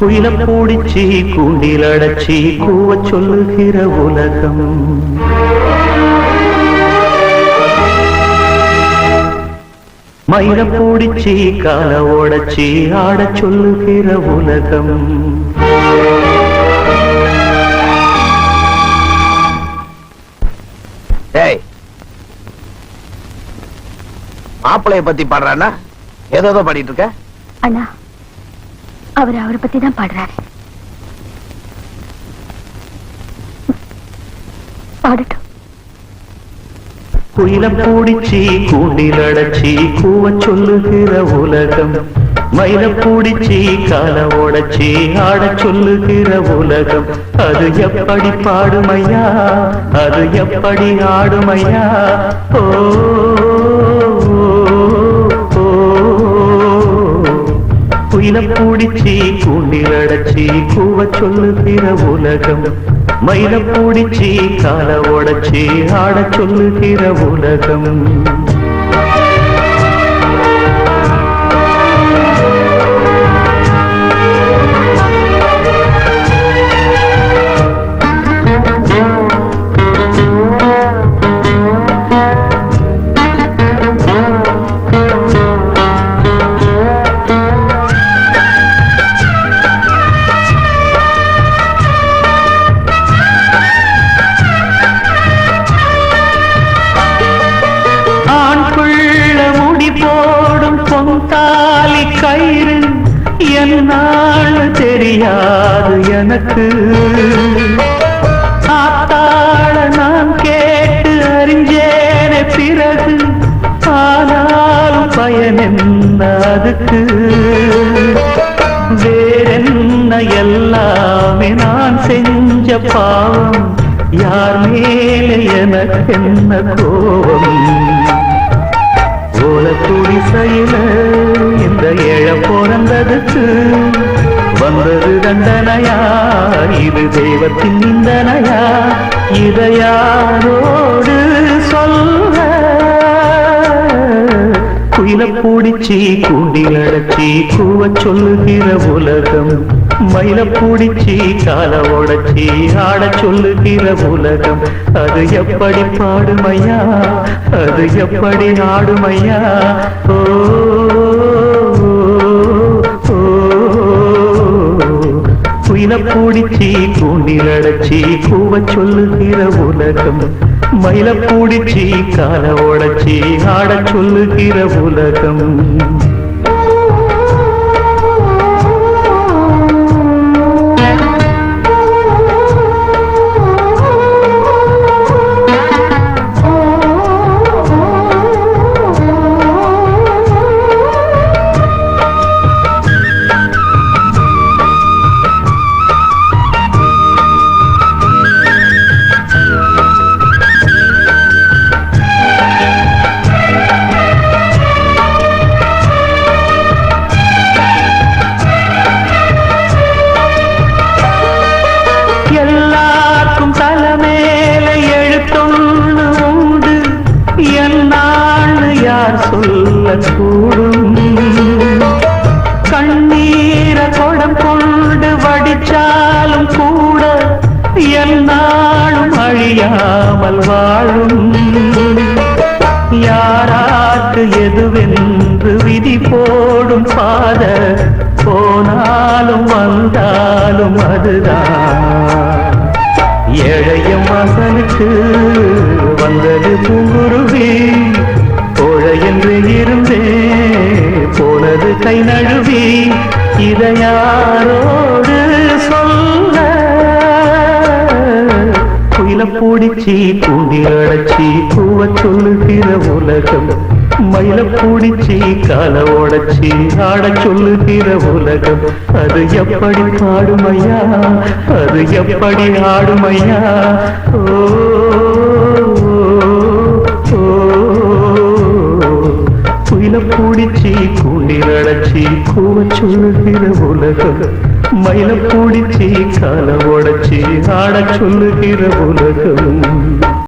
குயில பூடிச்சி கூண்டில் அடைச்சி கூவ சொல்லுகிற உலகம். மயில பூடிச்சி கால ஓடச்சி ஆடச் சொல்லுகிற உலகம். மாப்பிளைய பத்தி பாடுறானா ஏதோ ஏதோ பாடிட்டு இருக்க? அண்ணா அவர் அவரை பத்தி தான் பாடுறாரு. பாடட்டும். குயிலம் பூடிச்சி கூண்டில் அடைச்சி கூவ சொல்லுகிற உலகம். மயில பூடிச்சி கால ஓடச்சி ஆட சொல்லுகிற உலகம். அது எப்படி பாடுமையா? அது எப்படி ஆடுமையா? ஓ, குயில பூடிச்சி கூண்டில் அடைச்சி கூவ சொல்லுகிற உலகம். மயில பூடிச்சி கால உடச்சி ஆட சொல்லுகிற உலகம். தெரியாது எனக்கு. ஆத்தாள நான் கேட்டு அறிஞ்சேனே பிறகு ஆனாலும் பயன் என்ன அதுக்கு வேறென்ன எல்லாமே நான் செஞ்ச பாவம் யார் மேலே எனக்கு என்ன கோபம்? ஓல குடிசையில இந்த ஏழ பிறந்ததுக்கு வந்தது தண்டனையா? இது தெய்வத்தின் நிந்தனையா? இதையாரோடு சொல்ல? குயில பூடிச்சி கூண்டில் அடைச்சி கூவ சொல்லுகிற உலகம். மயில பூடிச்சி கால உடச்சி ஆட சொல்லுகிற உலகம். அது எப்படி பாடுமையா? அது எப்படி ஆடுமையா ஓ, மயிலப்பூடிச்சி பூடிச்சி கூண்டில் அடைச்சி கூவ சொல்லுகிற உலகம். மயிலப்பூடிச்சி கால உடச்சி ஆடச் சொல்லுகிற உலகம். என்னான்னு யார் சொல்லக்கூடும்? கண்ணீர கொடம் கொண்டு வடிச்சாலும் கூட என்னாலும் அழியாமல் வாழும். யாராக்கு எதுவென்று விதி போடும் பாத போனாலும் வந்தாலும் அதுதான். ஏழைய மகனுக்கு கை நழுவி இதையாரோடு சொல்ல. குயில பூடிச்சி கூண்டி அடைச்சி பூவ சொல்லுகிற உலகம். மயில பூடிச்சி கால உடைச்சி ஆட சொல்லுகிற உலகம். அது எப்படி பாடுமையா? அது எப்படி ஆடுமையா? ஓ, அடைச்சி சொல்லுகிற உலகம் மயில பூடிச்சி கால உடச்சி ஆடச் சொல்லுகிற உலகம்.